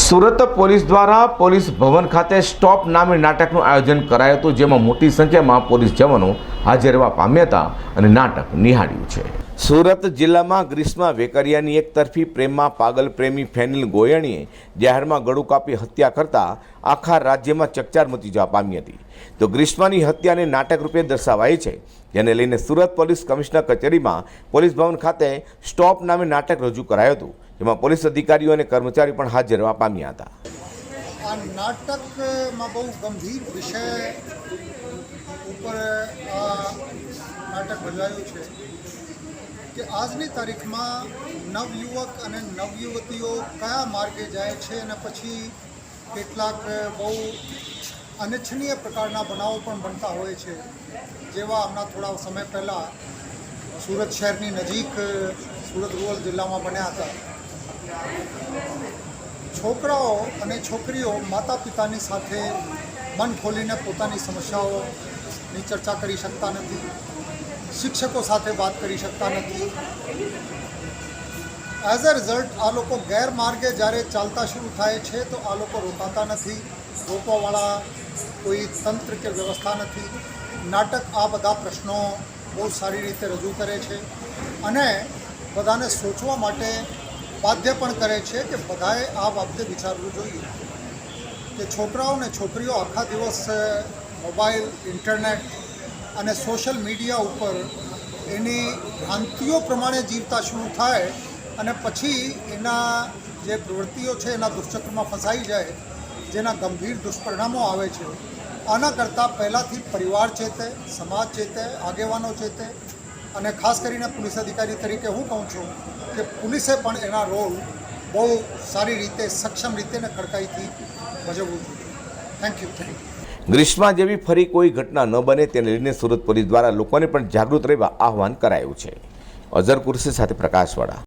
Surat police દ્વારા police ભવન ખાતે સ્ટોપ નામે નાટકનું આયોજન કરાયું હતું, જેમાં મોટી સંખ્યામાં પોલીસ જવાનો હાજર રહેવા પામ્યા હતા અને નાટક નિહાળ્યું છે. સુરત જિલ્લામાં ગ્રીષ્મા વેકરિયાની એક તરફી પ્રેમમાં પાગલ પ્રેમી ફેનિલ ગોયણીએ જાહેરમાં ગળું કાપી હત્યા કરતા આખા રાજ્યમાં ચકચાર મચી જવા પામી હતી. તો ગ્રીષ્માની હત્યાને નાટક રૂપે દર્શાવાઈ છે. જેને લઈને સુરત પોલીસ કમિશનર કચેરીમાં પોલીસ ભવન ખાતે સ્ટોપ નામે નાટક રજૂ કરાયું હતું. જેમાં પોલીસ અધિકારીઓ અને કર્મચારી પણ હાજર રહેવા પામ્યા હતા. આ નાટકમાં બહુ ગંભીર વિષય ઉપર આ નાટક ભજવાયું છે કે આજની તારીખમાં નવયુવક અને નવયુવતીઓ કયા માર્ગે જાય છે અને પછી કેટલાક બહુ અનિચ્છનીય પ્રકારના બનાવો પણ બનતા હોય છે. જેવા હમણાં થોડા સમય પહેલાં સુરત શહેરની નજીક સુરત રૂરલ જિલ્લામાં બન્યા હતા. છોકરાઓ અને છોકરીઓ માતા પિતાની સાથે મન ખોલીને પોતાની સમસ્યાઓની ચર્ચા કરી શકતા નથી, શિક્ષકો સાથે વાત કરી શકતા નથી. એઝ અ રિઝલ્ટ આ લોકો ગેરમાર્ગે જ્યારે ચાલતા શરૂ થાય છે, તો આ લોકો રોકાતા નથી. રોકવાવાળા કોઈ તંત્ર કે વ્યવસ્થા નથી. નાટક આ બધા પ્રશ્નો બહુ સારી રીતે રજૂ કરે છે અને બધાને સોચવા માટે બાધ્ય પણ કરે છે કે બધાએ આ બાબતે વિચારવું જોઈએ. કે છોકરાઓ અને છોકરીઓ આખા દિવસ મોબાઈલ, ઇન્ટરનેટ અને સોશિયલ મીડિયા ઉપર એની ભ્રાંતિઓ પ્રમાણે જીવતા શરૂ થાય અને પછી એના જે પ્રવૃત્તિઓ છે એના દુષ્ચક્રમાં ફસાઈ જાય, જેના ગંભીર દુષ્પરિણામો આવે છે, આના કરતાં પહેલાંથી પરિવાર ચેતે, સમાજ ચેતે, આગેવાનો ચેતે અને ખાસ કરીને પોલીસ અધિકારી તરીકે હું કહું છું કે પોલીસે પણ એના રોલ બહુ સારી રીતે, સક્ષમ રીતે અને કડકાઈથી ભજવવું જોઈએ. Thank you thank you Grishma જેવી ફરી કોઈ ઘટના ન બને તેને લઈને સુરત પોલીસ દ્વારા લોકોને પણ જાગૃત રહેવા આહવાન કરાયું છે. અઝર કુરશી સાથે પ્રકાશવાળા.